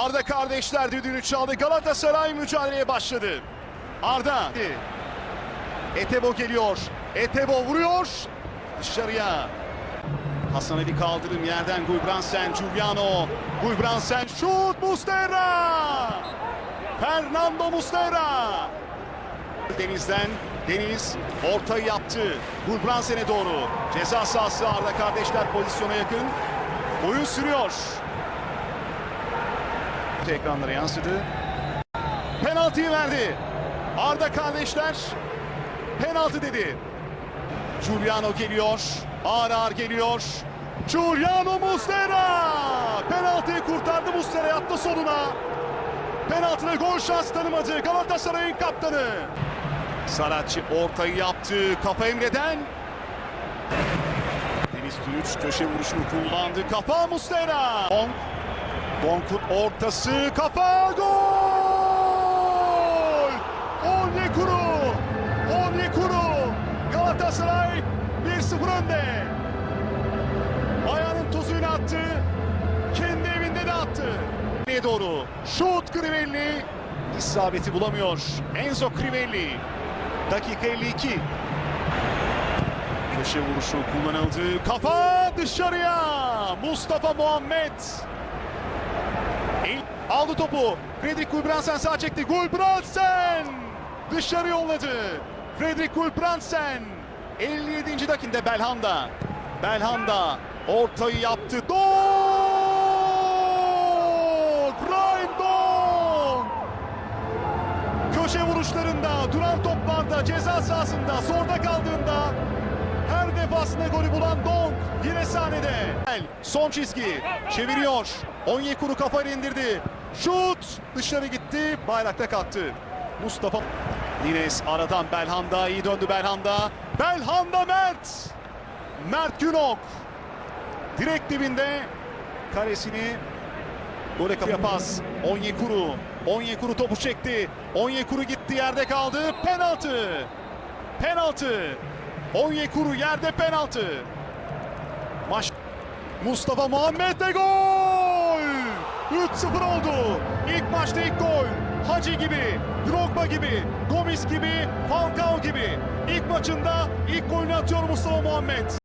Kardeşler düdüğünü çaldı. Galatasaray mücadeleye başladı. Arda. Etebo geliyor. Etebo vuruyor. Dışarıya. Hasan Ali kaldırım yerden Gulbransen, Giuliano. Gulbransen şut Mustera. Fernando Mustera. Deniz'den Deniz ortayı yaptı. Gulbransen'e doğru. Ceza sahası Arda kardeşler pozisyona yakın. Oyun sürüyor. Ekranlara yansıdı. Penaltıyı verdi. Arda kardeşler penaltı dedi. Giuliano geliyor. Ağır ağır geliyor. Giuliano Mustera. Penaltıyı kurtardı Mustera yattı sonuna. Penaltıda gol şans tanımadı Galatasaray'ın kaptanı. Saratçı ortayı yaptı. Kafa Emre'den. Deniz Türüç köşe vuruşunu kullandı. Kafa Mustera. Donk. Donk'un ortası. Kafa gol! Onyekuru. Onyekuru. Galatasaray 1-0 önde. Ayağının tozuyla attı. Kendi evinde de attı. Nereye doğru? Şut Crivelli. İsabeti bulamıyor. Enzo Crivelli. Dakika 52. Köşe vuruşu kullanıldı. Kafa dışarıya. Mustafa Muhammed. Aldı topu. Fredrik Gulbrandsen sağ çekti. Gulbrandsen dışarı yolladı. Fredrik Gulbrandsen 57. dakikada Belhanda. Belhanda ortayı yaptı. Dog! Ryan Dog! Köşe vuruşlarında, duran toplarda, ceza sahasında, zorda kaldığında her defasında golü bulan Dong yine sahnede. Son çizgi çeviriyor. Onyekuru kafayla indirdi. Şut dışarı gitti. Bayrakta kalktı. Mustafa Nines aradan Belhanda iyi döndü Belhanda. Belhanda Mert. Mert Günok. Direkt dibinde karesini Gole kapıya pas. Onyekuru. Onyekuru topu çekti. Onyekuru gitti yerde kaldı. Penaltı. Penaltı. Onyekuru yerde penaltı. Maç Mustafa Muhammed de gol! 3-0 oldu. İlk maçta ilk gol. Hacı gibi, Drogba gibi, Gomis gibi, Falcao gibi. İlk maçında ilk golünü atıyor Mustafa Muhammed.